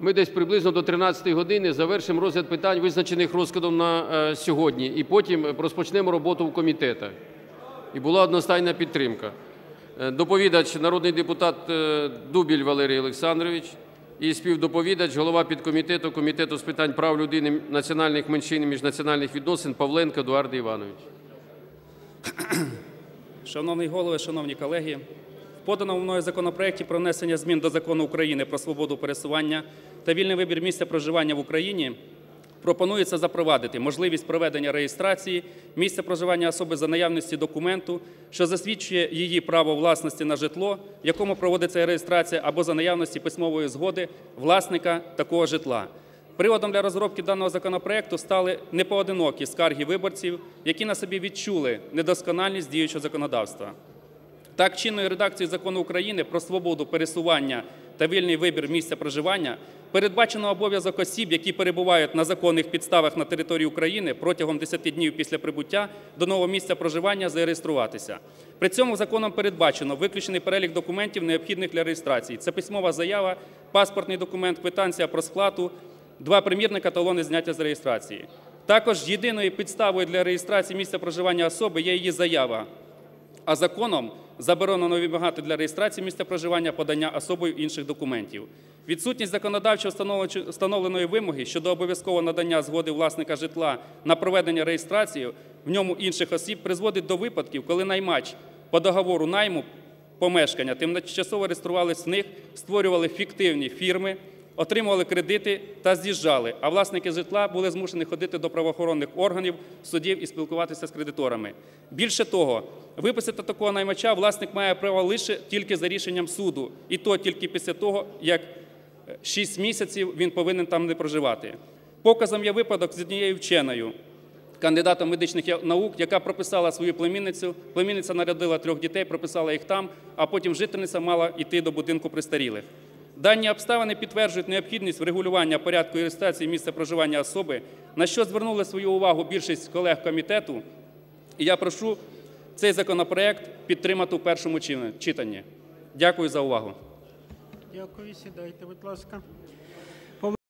ми десь приблизно до 13 години завершимо розгляд питань, визначених розкладом на е, сьогодні, і потім розпочнемо роботу в комітетах. І була одностайна підтримка. Е, Доповідач народний депутат е, Дубіль Валерій Олександрович і співдоповідач, голова підкомітету Комітету з питань прав людини, національних меншин і міжнаціональних відносин Павленко Едуард Іванович. Шановний голове, шановні колеги, поданому мною законопроекті про внесення змін до Закону України про свободу пересування та вільний вибір місця проживання в Україні пропонується запровадити можливість проведення реєстрації місця проживання особи за наявності документу, що засвідчує її право власності на житло, в якому проводиться реєстрація, або за наявності письмової згоди власника такого житла. Приводом для розробки даного законопроекту стали непоодинокі скарги виборців, які на собі відчули недоскональність діючого законодавства. Так, чинною редакцією Закону України про свободу пересування та вільний вибір місця проживання передбачено обов'язок осіб, які перебувають на законних підставах на території України протягом 10 днів після прибуття до нового місця проживання зареєструватися. При цьому законом передбачено виключений перелік документів, необхідних для реєстрації. Це письмова заява, паспортний документ, квитанція про сплату, два примірника талони зняття з реєстрації. Також єдиною підставою для реєстрації місця проживання особи є її заява, а законом заборонено вимагати для реєстрації місця проживання подання особою інших документів. Відсутність законодавчо встановленої вимоги щодо обов'язкового надання згоди власника житла на проведення реєстрації в ньому інших осіб призводить до випадків, коли наймач по договору найму помешкання тимчасово реєструвались в них, створювали фіктивні фірми, отримували кредити та з'їжджали, а власники житла були змушені ходити до правоохоронних органів, судів і спілкуватися з кредиторами. Більше того, виписати такого наймача власник має право лише тільки за рішенням суду, і то тільки після того, як 6 місяців він повинен там не проживати. Показом є випадок з однією вченою, кандидатом медичних наук, яка прописала свою племінницю. Племінниця народила трьох дітей, прописала їх там, а потім жительниця мала йти до будинку престарілих. Дані обставини підтверджують необхідність врегулювання порядку реєстрації місця проживання особи, на що звернули свою увагу більшість колег комітету. І я прошу цей законопроект підтримати у першому читанні. Дякую за увагу. Дякую, сідайте, будь ласка.